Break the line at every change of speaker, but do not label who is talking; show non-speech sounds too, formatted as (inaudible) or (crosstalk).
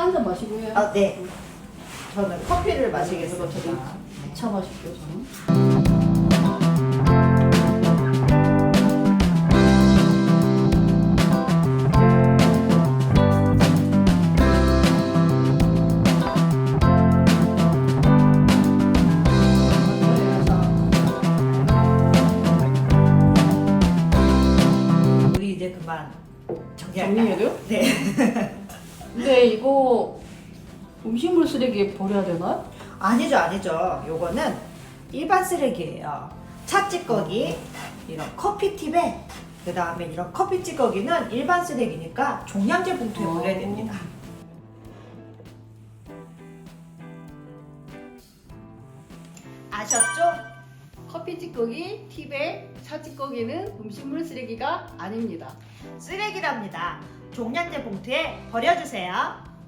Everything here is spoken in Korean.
차 한 잔 마시고요.
아, 네. 저는 커피를 마시겠습니다. 네.
차 저는.
우리 이제 그만 정리할까요?
정리해야 돼요?
네. (laughs)
근데 이거 음식물 쓰레기 버려야 되나?
아니죠, 아니죠. 요거는 일반 쓰레기예요. 차 찌꺼기, 이런 커피 팁에 그 다음에 이런 커피 찌꺼기는 일반 쓰레기니까 종량제 봉투에
어.
버려야 됩니다. 아셨죠?
커피 찌꺼기, 팁에 차 찌꺼기는 음식물 쓰레기가 아닙니다.
쓰레기랍니다. 종량제 봉투에 버려주세요.